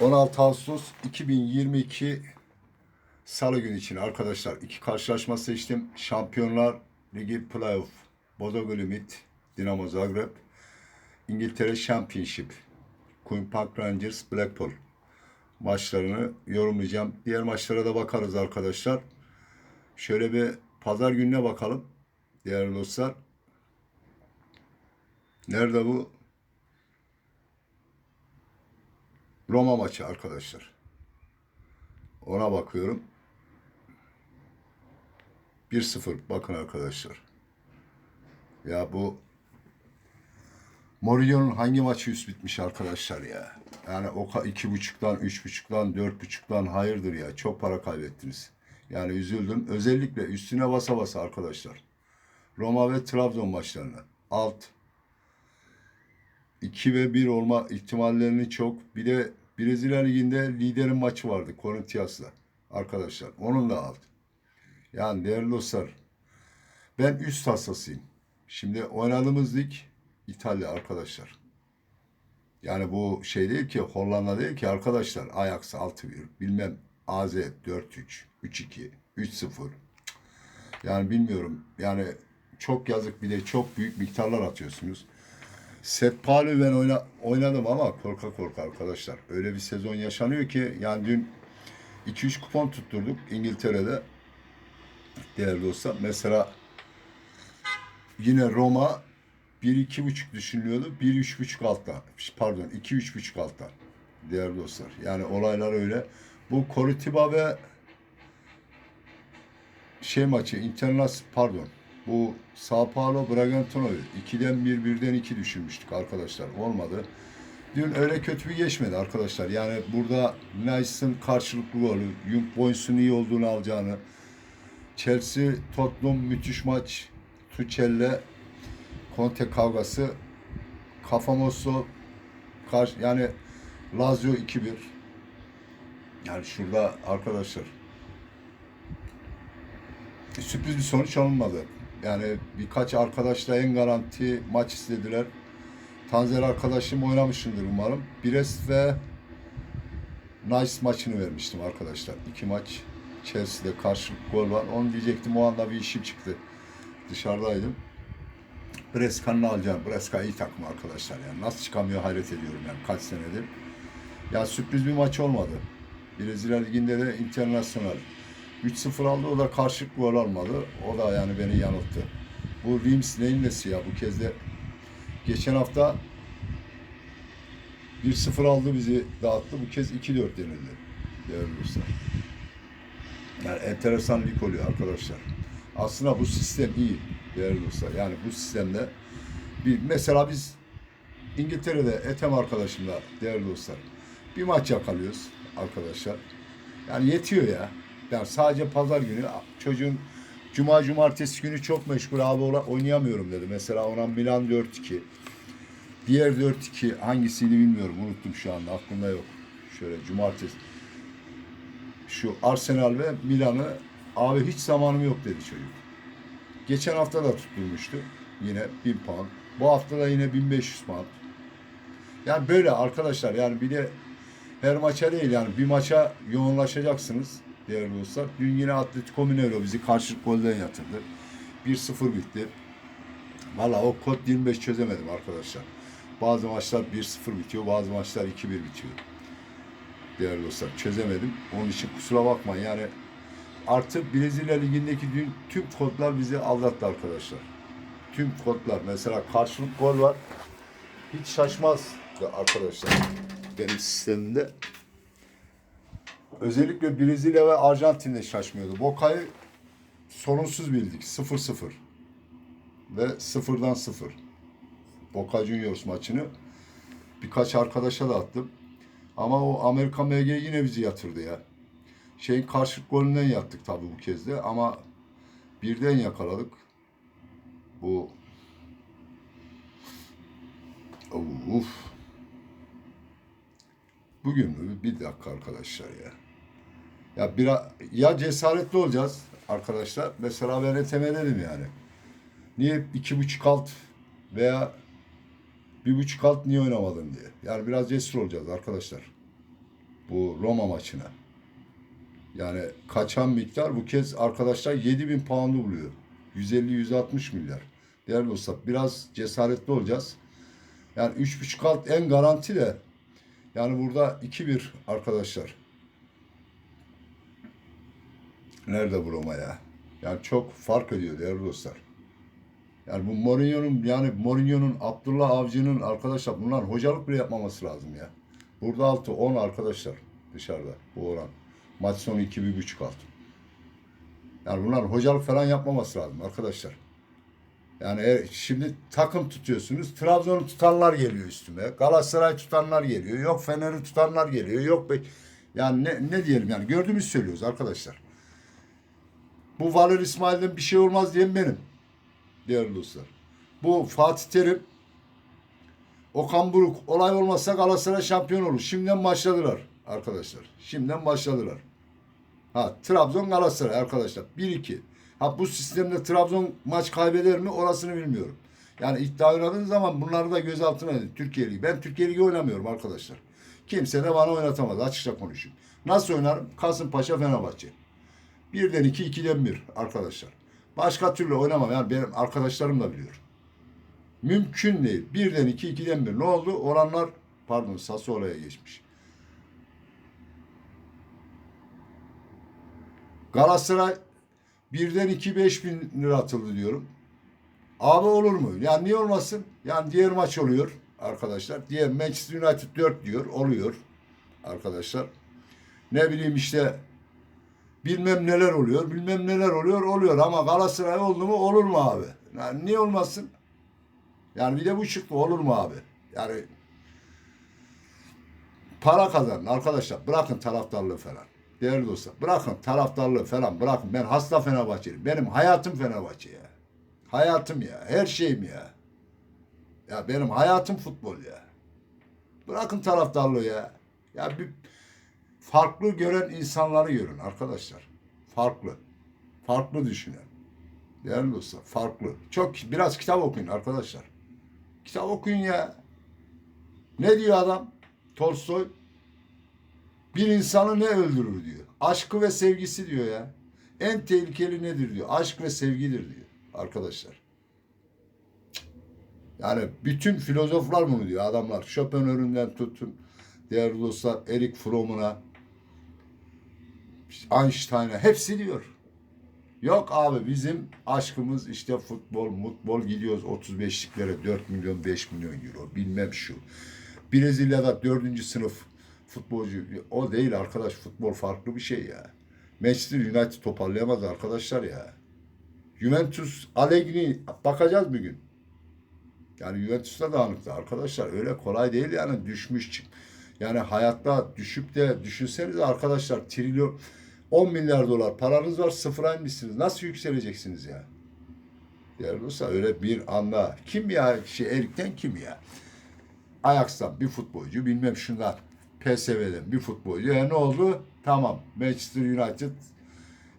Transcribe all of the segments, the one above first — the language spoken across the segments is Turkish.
16 Ağustos 2022 Salı günü için arkadaşlar iki karşılaşma seçtim. Şampiyonlar Ligi Playoff Bodo Glimit Dinamo Zagreb İngiltere Championship Queen Park Rangers Blackpool maçlarını yorumlayacağım. Diğer maçlara da bakarız arkadaşlar. Şöyle bir pazar gününe bakalım değerli dostlar. Nerede bu? Roma maçı arkadaşlar. Ona bakıyorum. 1-0 bakın arkadaşlar. Ya bu Mourinho'nun hangi maçı üst bitmiş arkadaşlar ya. Yani o iki buçuktan, üç buçuktan, dört buçuktan hayırdır ya. Çok para kaybettiniz. Yani üzüldüm. Özellikle üstüne basa basa arkadaşlar. Roma ve Trabzon maçlarına. Alt. 2 ve 1 olma ihtimallerini çok. Bir de Brezilya Ligi'nde liderin maçı vardı Corinthians'la arkadaşlar. Onun da alt. Yani değerli dostlar ben üst hassasıyım. Şimdi oynadığımız lig İtalya arkadaşlar. Yani bu şey değil ki Hollanda değil ki arkadaşlar. Ajax 6-1 bilmem AZ 4-3 3-2 3-0 yani bilmiyorum. Yani çok yazık bir de çok büyük miktarlar atıyorsunuz. Setpalü ben oyna, oynadım ama korka korka arkadaşlar. Öyle bir sezon yaşanıyor ki yani dün 2-3 kupon tutturduk İngiltere'de. Değerli dostlar. Mesela yine Roma 1-2,5 düşünülüyordu. 1-3,5 altta. Pardon 2-3,5 altta. Değerli dostlar. Yani olaylar öyle. Bu Coritiba ve şey maçı Internas pardon bu Sao Paulo Bragantino'yu 2'den 1 birden 2 düşünmüştük arkadaşlar. Olmadı. Dün öyle kötü bir geçmedi arkadaşlar. Yani burada Nice'ın karşılıklı golü, Young Boys'un iyi olduğunu alacağını, Chelsea Tottenham müthiş maç, Tuchel'le Conte kavgası, Kafamoso karşı yani Lazio 2-1. Yani şurada arkadaşlar sürpriz bir sonuç alınmadı. Yani birkaç arkadaşla en garanti maç istediler. Tanzer arkadaşım oynamışımdır umarım. Brest ve Nice maçını vermiştim arkadaşlar. İki maç Chelsea'de karşılık gol var. Onu diyecektim o anda bir işim çıktı. Dışarıdaydım. Breska'nın alacağım. Breska iyi takım arkadaşlar yani. Nasıl çıkamıyor hayret ediyorum yani kaç senedir. Ya sürpriz bir maç olmadı. Brezilya Ligi'nde de internasyonel 3-0 aldı. O da karşılık gol almadı. O da yani beni yanılttı. Bu Reims neyin nesi ya? Bu kez de geçen hafta 1-0 aldı bizi dağıttı. Bu kez 2-4 yenildi. Değerli dostlar. Yani enteresan lig oluyor arkadaşlar. Aslında bu sistem iyi değerli dostlar. Yani bu sistemde bir mesela biz İngiltere'de Etem arkadaşımla değerli dostlar bir maç yakalıyoruz arkadaşlar. Yani yetiyor ya. Yani sadece pazar günü çocuğun cuma cumartesi günü çok meşgul abi oynayamıyorum dedi. Mesela ona Milan 4-2. Diğer 4-2 hangisiydi bilmiyorum. Unuttum şu anda. Aklımda yok. Şöyle cumartesi. Şu Arsenal ve Milan'ı abi hiç zamanım yok dedi çocuk. Geçen hafta da tutturmuştu. Yine 1000 pound. Bu hafta da yine 1500 pound. Yani böyle arkadaşlar yani bir de her maça değil yani bir maça yoğunlaşacaksınız değerli dostlar. Dün yine Atletico Mineiro bizi karşılık golden yatırdı. 1-0 bitti. Valla o kod 25 çözemedim arkadaşlar. Bazı maçlar 1-0 bitiyor, bazı maçlar 2-1 bitiyor. Değerli dostlar çözemedim. Onun için kusura bakmayın yani artık Brezilya Ligi'ndeki dün tüm kodlar bizi aldattı arkadaşlar. Tüm kodlar mesela karşılık gol var. Hiç şaşmaz arkadaşlar benim sistemimde. Özellikle Brezilya ve Arjantin'de şaşmıyordu. Boca'yı sorunsuz bildik. 0-0. Ve 0'dan 0. Boca Juniors maçını birkaç arkadaşa da attım. Ama o Amerika MG yine bizi yatırdı ya. Şeyin karşılık golünden yattık tabii bu kez de ama birden yakaladık. Bu Uf. Bugün mü? Bir dakika arkadaşlar ya. Ya bir ya cesaretli olacağız arkadaşlar. Ben Ethem'e dedim yani. Niye iki buçuk alt veya bir buçuk alt niye oynamadın diye. Yani biraz cesur olacağız arkadaşlar. Bu Roma maçına. Yani kaçan miktar bu kez arkadaşlar 7000 pound'u buluyor. 150-160 milyar. Değerli dostlar biraz cesaretli olacağız. Yani 3.5 alt en garanti de yani burada 2-1 arkadaşlar. Nerede bu Roma ya? Yani çok fark ediyor değerli dostlar. Yani bu Mourinho'nun yani Mourinho'nun Abdullah Avcı'nın arkadaşlar bunlar hocalık bile yapmaması lazım ya. Burada altı 10 arkadaşlar dışarıda bu oran. Maç sonu 2 bir buçuk altı. Yani bunlar hocalık falan yapmaması lazım arkadaşlar. Yani e, şimdi takım tutuyorsunuz. Trabzon'u tutanlar geliyor üstüme. Galatasaray tutanlar geliyor. Yok Fener'i tutanlar geliyor. Yok be yani ne, ne diyelim yani gördüğümüz söylüyoruz arkadaşlar. Bu Valur İsmail'den bir şey olmaz diyen benim. Değerli dostlar. Bu Fatih Terim Okan Buruk olay olmazsa Galatasaray şampiyon olur. Şimdiden başladılar arkadaşlar. Şimdiden başladılar. Ha Trabzon Galatasaray arkadaşlar. 1-2. Ha bu sistemde Trabzon maç kaybeder mi orasını bilmiyorum. Yani iddia oynadığınız zaman bunları da göz altına edin. Türkiye Ligi. Ben Türkiye Ligi oynamıyorum arkadaşlar. Kimse de bana oynatamaz. Açıkça konuşayım. Nasıl oynarım? Kasımpaşa Fenerbahçe. Birden iki, ikiden bir arkadaşlar. Başka türlü oynamam. Yani benim arkadaşlarım da biliyor. Mümkün değil. Birden iki, ikiden bir. Ne oldu? Oranlar pardon Sassuolo'ya geçmiş. Galatasaray birden iki beş bin lira atıldı diyorum. Abi olur mu? Yani niye olmasın? Yani diğer maç oluyor arkadaşlar. Diğer Manchester United 4 diyor. Oluyor arkadaşlar. Ne bileyim işte bilmem neler oluyor. Bilmem neler oluyor. Oluyor ama Galatasaray oldu mu olur mu abi? Yani niye olmasın? Yani bir de bu çıktı olur mu abi? Yani para kazanın arkadaşlar. Bırakın taraftarlığı falan. Değerli dostlar bırakın taraftarlığı falan bırakın. Ben hasta Fenerbahçeliyim. Benim hayatım Fenerbahçe ya. Hayatım ya. Her şeyim ya. Ya benim hayatım futbol ya. Bırakın taraftarlığı ya. Ya bir farklı gören insanları görün arkadaşlar. Farklı. Farklı düşünün. Değerli dostlar farklı. Çok biraz kitap okuyun arkadaşlar. Kitap okuyun ya. Ne diyor adam? Tolstoy bir insanı ne öldürür diyor. Aşkı ve sevgisi diyor ya. En tehlikeli nedir diyor. Aşk ve sevgidir diyor arkadaşlar. Yani bütün filozoflar bunu diyor adamlar. Schopenhauer'ünden tutun değerli dostlar Erik Fromm'una Einstein'a hepsi diyor. Yok abi bizim aşkımız işte futbol, mutbol gidiyoruz 35'liklere 4 milyon 5 milyon euro bilmem şu. Brezilya'da 4. sınıf futbolcu o değil arkadaş futbol farklı bir şey ya. Manchester United toparlayamaz arkadaşlar ya. Juventus Allegri bakacağız bir gün. Yani Juventus'ta dağınıktı arkadaşlar öyle kolay değil yani düşmüş çık. Yani hayatta düşüp de düşünsenize arkadaşlar trilyon 10 milyar dolar paranız var sıfıra inmişsiniz. Nasıl yükseleceksiniz ya? Değerli dostlar öyle bir anda kim ya şey Erik'ten kim ya? Ajax'tan bir futbolcu bilmem şundan PSV'den bir futbolcu. E ne oldu? Tamam Manchester United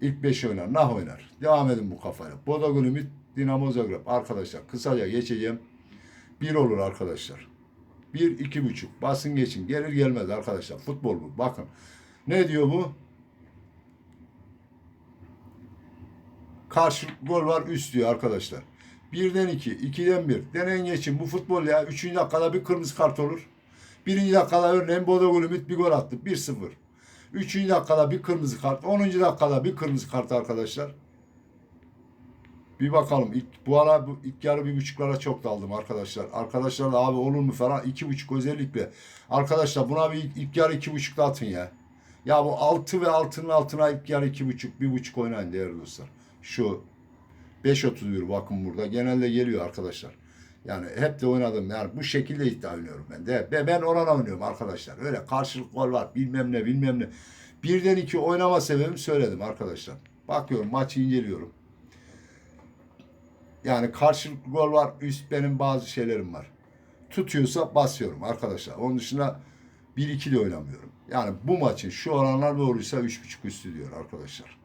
ilk 5 oynar. Nah oynar. Devam edin bu kafayla. Bodo Glimit, Dinamo Zagreb. Arkadaşlar kısaca geçeceğim. Bir olur arkadaşlar. Bir, iki buçuk. Basın geçin. Gelir gelmez arkadaşlar. Futbol bu. Bakın. Ne diyor bu? Karşı gol var üst diyor arkadaşlar. Birden iki, ikiden bir. Deneyin geçin. Bu futbol ya. Üçüncü dakikada bir kırmızı kart olur. Birinci dakikada örneğin Bodo Glimit bir gol attı. 1-0. Üçüncü dakikada bir kırmızı kart. Onuncu dakikada bir kırmızı kart arkadaşlar. Bir bakalım. İlk, bu ara bu ilk yarı bir buçuklara çok daldım arkadaşlar. Arkadaşlar da abi olur mu falan. iki buçuk özellikle. Arkadaşlar buna bir ilk, yarı iki buçukta atın ya. Ya bu altı ve altının altına ilk yarı iki buçuk, bir buçuk oynayın değerli dostlar. Şu 5.31 bakın burada. Genelde geliyor arkadaşlar. Yani hep de oynadım. Yani bu şekilde iddia oynuyorum ben de. Ve ben orana oynuyorum arkadaşlar. Öyle karşılık gol var bilmem ne bilmem ne. Birden iki oynama sebebimi söyledim arkadaşlar. Bakıyorum maçı inceliyorum. Yani karşılıklı gol var. Üst benim bazı şeylerim var. Tutuyorsa basıyorum arkadaşlar. Onun dışında 1-2 de oynamıyorum. Yani bu maçın şu oranlar doğruysa 3.5 üstü diyor arkadaşlar.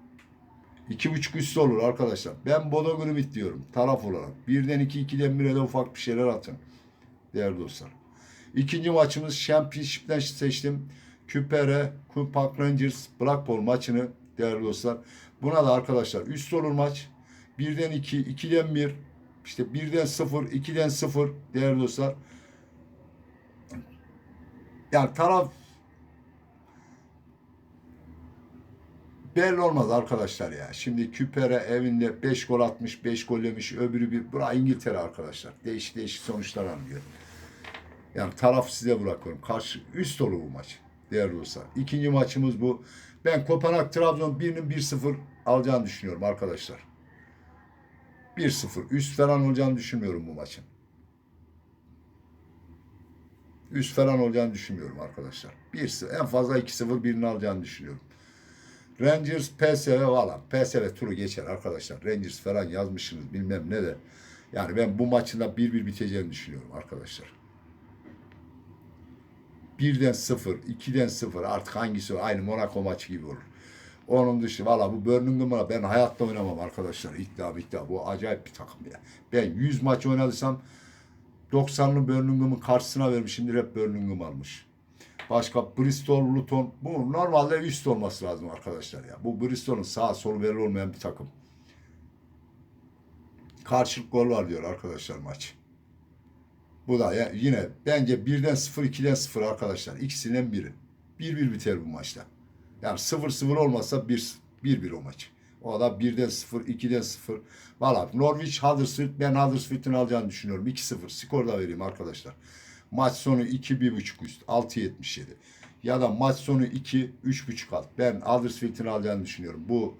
İki buçuk üstü olur arkadaşlar. Ben Bodo Glimit diyorum taraf olarak. Birden iki, ikiden bire de ufak bir şeyler atın. Değerli dostlar. İkinci maçımız Championship'ten seçtim. Küpere, Park Rangers, Blackpool maçını değerli dostlar. Buna da arkadaşlar üst olur maç. Birden 2, 2'den 1, işte birden 0, 2'den 0 değerli dostlar. Yani taraf belli olmaz arkadaşlar ya. Şimdi Küpere evinde 5 gol atmış, 5 gol yemiş, öbürü bir. Bura İngiltere arkadaşlar. Değişik değişik sonuçlar alıyor. Yani taraf size bırakıyorum. Karşı üst dolu bu maç. Değerli dostlar. İkinci maçımız bu. Ben Kopenhag Trabzon birinin 1-0 alacağını düşünüyorum arkadaşlar. 1-0. Üst falan olacağını düşünmüyorum bu maçın. Üst falan olacağını düşünmüyorum arkadaşlar. 1-0. En fazla 2-0 birini alacağını düşünüyorum. Rangers PSV valla PSV turu geçer arkadaşlar. Rangers falan yazmışsınız bilmem ne de. Yani ben bu maçın da 1-1 biteceğini düşünüyorum arkadaşlar. Birden sıfır, ikiden sıfır artık hangisi? Aynı Monaco maçı gibi olur. Onun dışı valla bu Birmingham'a ben hayatta oynamam arkadaşlar. İddia iddia bu acayip bir takım ya. Ben 100 maç oynadıysam 90'lı Birmingham'ın karşısına vermişimdir hep Birmingham almış. Başka Bristol, Luton bu normalde üst olması lazım arkadaşlar ya. Bu Bristol'un sağ sol belli olmayan bir takım. Karşılık gol var diyor arkadaşlar maç. Bu da yine bence birden 0 2'den 0 arkadaşlar. İkisinden biri. 1-1 biter bu maçta. Yani 0-0 olmazsa 1-1 o maç. O da 1'den 0, 2'den 0. Valla Norwich Huddersfield ben Huddersfield'in alacağını düşünüyorum. 2-0 skor da vereyim arkadaşlar. Maç sonu 2 1.5 üst 6.77. Ya da maç sonu 2 3.5 alt. Ben Huddersfield'in alacağını düşünüyorum. Bu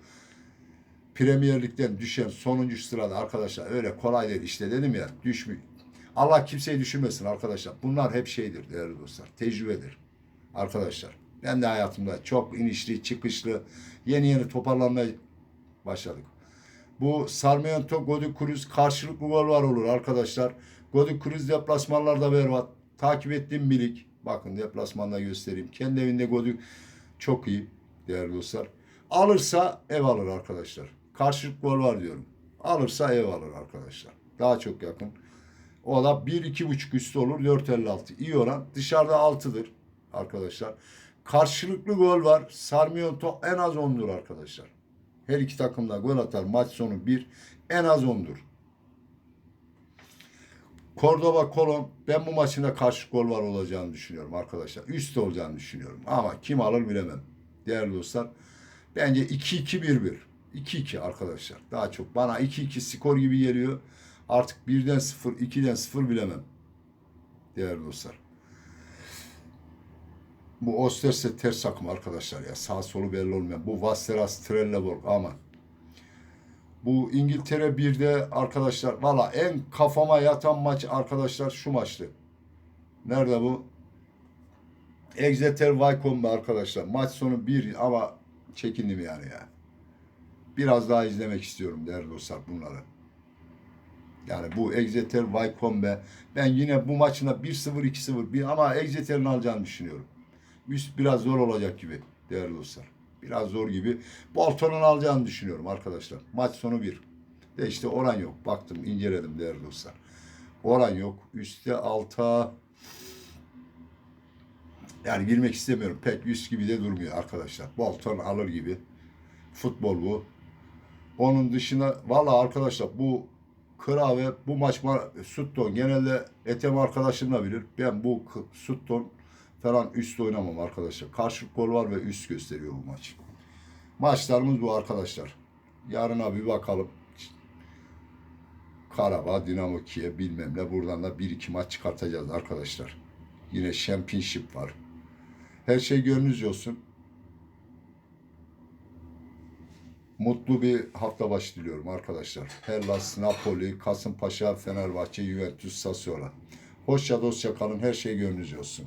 Premier Lig'den düşen sonuncu sırada arkadaşlar öyle kolay değil işte dedim ya düşmüyor. Allah kimseyi düşürmesin arkadaşlar. Bunlar hep şeydir değerli dostlar. Tecrübedir. Arkadaşlar. Ben de hayatımda çok inişli, çıkışlı, yeni yeni toparlanmaya başladık. Bu Sarmiento Godi Cruz karşılıklı gol var olur arkadaşlar. Godi Cruz deplasmanlarda berbat. Takip ettiğim milik. Bakın deplasmanda göstereyim. Kendi evinde Godi çok iyi değerli dostlar. Alırsa ev alır arkadaşlar. Karşılıklı gol var diyorum. Alırsa ev alır arkadaşlar. Daha çok yakın. O da 1-2,5 üstü olur 4.56. İyi oran. Dışarıda 6'dır arkadaşlar. Karşılıklı gol var. Sarmiento en az 10'dur arkadaşlar. Her iki takım da gol atar. Maç sonu 1. En az 10'dur. Cordoba Kolon ben bu maçında karşı gol var olacağını düşünüyorum arkadaşlar. Üst olacağını düşünüyorum. Ama kim alır bilemem. Değerli dostlar. Bence 2-2-1-1. 2-2 arkadaşlar. Daha çok bana 2-2 skor gibi geliyor. Artık birden 0, 2'den 0 bilemem. Değerli dostlar. Bu Osterse ters takım arkadaşlar ya. Sağ solu belli olmayan. Bu Vasteras Trelleborg aman. Bu İngiltere 1'de arkadaşlar valla en kafama yatan maç arkadaşlar şu maçtı. Nerede bu? Exeter Wycombe arkadaşlar. Maç sonu 1 ama çekindim yani ya. Biraz daha izlemek istiyorum değerli dostlar bunları. Yani bu Exeter Wycombe ben yine bu maçına 1-0 2-0 bir ama Exeter'in alacağını düşünüyorum. Biraz zor olacak gibi değerli dostlar. Biraz zor gibi. Bolton'un alacağını düşünüyorum arkadaşlar. Maç sonu 1. De işte oran yok. Baktım inceledim değerli dostlar. Oran yok. Üstte alta yani girmek istemiyorum. Pek üst gibi de durmuyor arkadaşlar. Bolton alır gibi. Futbol bu. Onun dışında valla arkadaşlar bu Kıra ve bu maç ma- Sutton genelde Etem arkadaşım da bilir. Ben bu Sutton falan üst oynamam arkadaşlar. Karşılık gol var ve üst gösteriyor bu maç. Maçlarımız bu arkadaşlar. Yarına bir bakalım. Karabağ, Dinamo Kiev bilmem ne. Buradan da bir iki maç çıkartacağız arkadaşlar. Yine Championship var. Her şey gönlünüzce olsun. Mutlu bir hafta başı diliyorum arkadaşlar. Hellas, Napoli, Kasımpaşa, Fenerbahçe, Juventus, Sassuolo. Hoşça dostça kalın. Her şey gönlünüzce olsun.